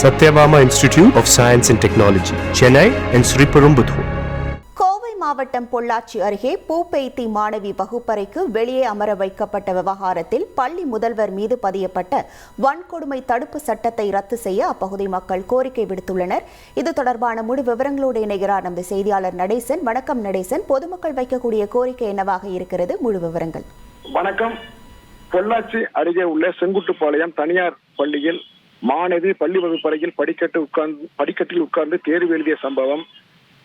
Satyabama Institute of Science and Technology, Chennai and Sriperumbudur. Kovai மாவட்டம் பொள்ளாச்சி அருகே பூப்பெய்தி மாணவி வகுப்பறைக்கு வெளியே அமர வைக்கப்பட்ட விவகாரத்தில் பள்ளி முதல்வர் மீது பதியப்பட்ட வன்கொடுமை தடுப்பு சட்டத்தை ரத்து செய்ய அப்பகுதி மக்கள் கோரிக்கை விடுத்துள்ளனர். இது தொடர்பான முழு விவரங்களோடு இணைகிறார் நமது செய்தியாளர் நடேசன். வணக்கம் நடேசன். பொதுமக்கள் வைக்கக்கூடிய கோரிக்கை என்னவாக இருக்கிறது? முழு விவரங்கள். வணக்கம். பொள்ளாச்சி அருகே உள்ள செங்குட்டுப்பாளையம் தனியார் பள்ளியில் மாணவி பள்ளி வகுப்பறையில் படிக்கட்டு உட்கார்ந்து படிக்கட்டில் உட்கார்ந்து தேர்வு எழுதிய சம்பவம்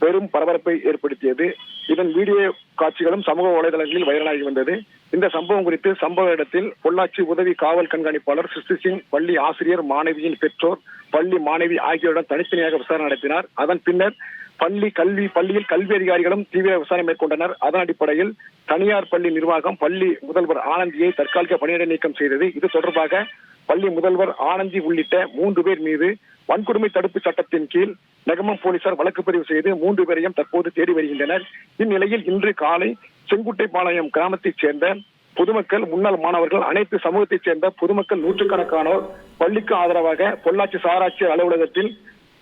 பெரும் பரபரப்பை ஏற்படுத்தியது. இதன் வீடியோ காட்சிகளும் சமூக வலைதளங்களில் வைரலாகி வந்தது. இந்த சம்பவம் குறித்து சம்பவ இடத்தில் பொள்ளாச்சி உதவி காவல் கண்காணிப்பாளர் சிஸ்து சிங் பள்ளி ஆசிரியர் மாணவியின் பெற்றோர் பள்ளி மாணவி ஆகியோருடன் தனித்தனியாக விசாரணை நடத்தினார். அதன் பின்னர் பள்ளி கல்வி பள்ளியில் கல்வி அதிகாரிகளும் தீவிர விசாரணை மேற்கொண்டனர். அதன் அடிப்படையில் தனியார் பள்ளி நிர்வாகம் பள்ளி முதல்வர் ஆனந்தியை தற்காலிக பணியிட நீக்கம் செய்தது. இது தொடர்பாக பள்ளி முதல்வர் ஆனந்தி உள்ளிட்ட மூன்று பேர் மீது வன்கொடுமை தடுப்பு சட்டத்தின் கீழ் நெகமம் போலீசார் வழக்கு பதிவு செய்து மூன்று பேரையும் தற்போது தேடி வருகின்றனர். இந்நிலையில் இன்று காலை செங்குட்டைப்பாளையம் கிராமத்தைச் சேர்ந்த பொதுமக்கள் முன்னாள் மாணவர்கள் அனைத்து சமூகத்தைச் சேர்ந்த பொதுமக்கள் நூற்றுக்கணக்கானோர் பள்ளிக்கு ஆதரவாக பொள்ளாச்சி சாராட்சியர் அலுவலகத்தில்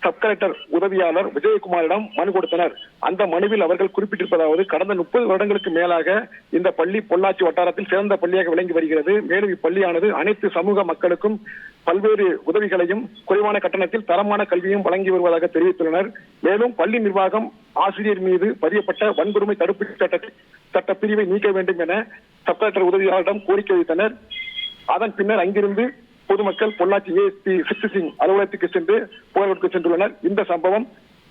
சப் கலெக்டர் உதவியாளர் விஜயகுமாரிடம் மனு கொடுத்தனர். அந்த மனுவில் அவர்கள் குறிப்பிட்டிருப்பதாவது கடந்த முப்பது வருடங்களுக்கு மேலாக இந்த பள்ளி பொள்ளாச்சி வட்டாரத்தில் சிறந்த பள்ளியாக விளங்கி வருகிறது. மேலும் இப்பள்ளியானது அனைத்து சமூக மக்களுக்கும் பல்வேறு உதவிகளையும் குறைவான கட்டணத்தில் தரமான கல்வியும் வழங்கி வருவதாக தெரிவித்துள்ளனர். மேலும் பள்ளி நிர்வாகம் ஆசிரியர் மீது பதியப்பட்ட வன்கொடுமை தடுப்பு சட்ட சட்ட பிரிவை நீக்க வேண்டும் என சப் கலெக்டர் உதவியாளரிடம் கோரிக்கை வைத்தனர். அதன் பின்னர் அங்கிருந்து பொதுமக்கள் பொள்ளாச்சி ஏஎஸ்பி சித்து சிங் அலுவலகத்துக்கு சென்று புகார் சென்றுள்ளனர். இந்த சம்பவம்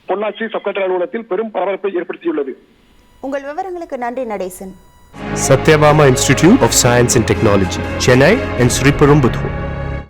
பொள்ளாச்சி சப் கலெக்டர் அலுவலகத்தில் பெரும் பரபரப்பை ஏற்படுத்தியுள்ளது. உங்கள் விவரங்களுக்கு நன்றி Natesan. Satyabama Institute of Science and Technology, Chennai and Sriperumbudur.